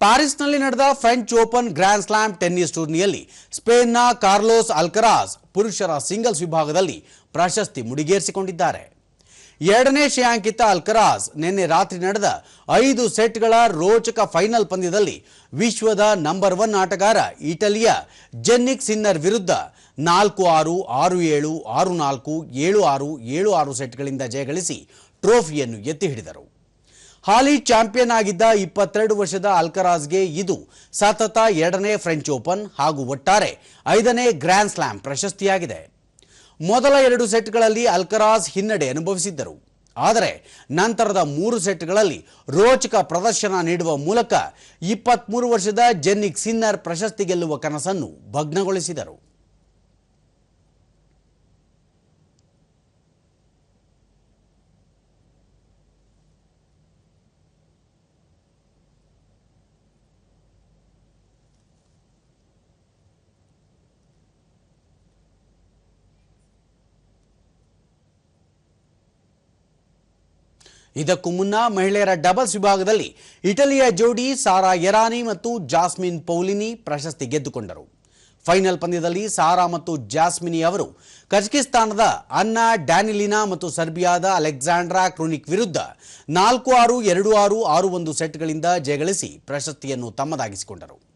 ಪ್ಯಾರಿಸ್ನಲ್ಲಿ ನಡೆದ French open grand slam tennis ಟೂರ್ನಿಯಲ್ಲಿ ಸ್ಪೇನ್ನ ಕಾರ್ಲೋಸ್ ಅಲ್ಕರಾಸ್ ಪುರುಷರ ಸಿಂಗಲ್ಸ್ ವಿಭಾಗದಲ್ಲಿ ಪ್ರಶಸ್ತಿ ಮುಡಿಗೇರಿಸಿಕೊಂಡಿದ್ದಾರೆ. ಎರಡನೇ ಶ್ರೇಯಾಂಕಿತ ಅಲ್ಕರಾಸ್ ನಿನ್ನೆ ರಾತ್ರಿ ನಡೆದ ಐದು ಸೆಟ್ಗಳ ರೋಚಕ ಫೈನಲ್ ಪಂದ್ಯದಲ್ಲಿ ವಿಶ್ವದ ನಂಬರ್ ಒನ್ ಆಟಗಾರ ಇಟಲಿಯ ಜೆನ್ನಿಕ್ ಸಿನ್ನರ್ ವಿರುದ್ಧ ನಾಲ್ಕು ಆರು ಆರು ಏಳು, ಆರು ನಾಲ್ಕು, ಏಳು ಆರು ಏಳು ಆರು ಸೆಟ್ಗಳಿಂದ ಜಯಗಳಿಸಿ ಟ್ರೋಫಿಯನ್ನು ಎತ್ತಿ ಹಿಡಿದರು. ಹಾಲಿ ಚಾಂಪಿಯನ್ ಆಗಿದ್ದ ಇಪ್ಪತ್ತೆರಡು ವರ್ಷದ ಅಲ್ಕರಾಜ್ಗೆ ಇದು ಸತತ ಎರಡನೇ ಫ್ರೆಂಚ್ ಓಪನ್ ಹಾಗೂ ಒಟ್ಟಾರೆ ಐದನೇ ಗ್ರ್ಯಾಂಡ್ ಸ್ಲಾಮ್ ಪ್ರಶಸ್ತಿಯಾಗಿದೆ. ಮೊದಲ ಎರಡು ಸೆಟ್ಗಳಲ್ಲಿ ಅಲ್ಕರಾಜ್ ಹಿನ್ನಡೆ ಅನುಭವಿಸಿದ್ದರು. ಆದರೆ ನಂತರದ ಮೂರು ಸೆಟ್ಗಳಲ್ಲಿ ರೋಚಕ ಪ್ರದರ್ಶನ ನೀಡುವ ಮೂಲಕ ಇಪ್ಪತ್ಮೂರು ವರ್ಷದ ಜೆನ್ನಿಕ್ ಸಿನ್ನರ್ ಪ್ರಶಸ್ತಿ ಗೆಲ್ಲುವ ಕನಸನ್ನು ಭಗ್ನಗೊಳಿಸಿದರು. ಇದಕ್ಕೂ ಮುನ್ನ ಮಹಿಳೆಯರ ಡಬಲ್ಸ್ ವಿಭಾಗದಲ್ಲಿ ಇಟಲಿಯ ಜೋಡಿ ಸಾರಾ ಎರಾನಿ ಮತ್ತು ಜಾಸ್ಮಿನ್ ಪೌಲಿನಿ ಪ್ರಶಸ್ತಿ ಗೆದ್ದುಕೊಂಡರು. ಫೈನಲ್ ಪಂದ್ಯದಲ್ಲಿ ಸಾರಾ ಮತ್ತು ಜಾಸ್ಮಿನಿ ಅವರು ಕಜಕಿಸ್ತಾನದ ಅನ್ನಾ ಡ್ಯಾನಿಲಿನಾ ಮತ್ತು ಸರ್ಬಿಯಾದ ಅಲೆಕ್ಸಾಂಡ್ರಾ ಕ್ರೂನಿಕ್ ವಿರುದ್ಧ ನಾಲ್ಕು ಆರು, ಎರಡು ಆರು ಆರು ಒಂದು ಸೆಟ್ಗಳಿಂದ ಜಯಗಳಿಸಿ ಪ್ರಶಸ್ತಿಯನ್ನು ತಮ್ಮದಾಗಿಸಿಕೊಂಡರು.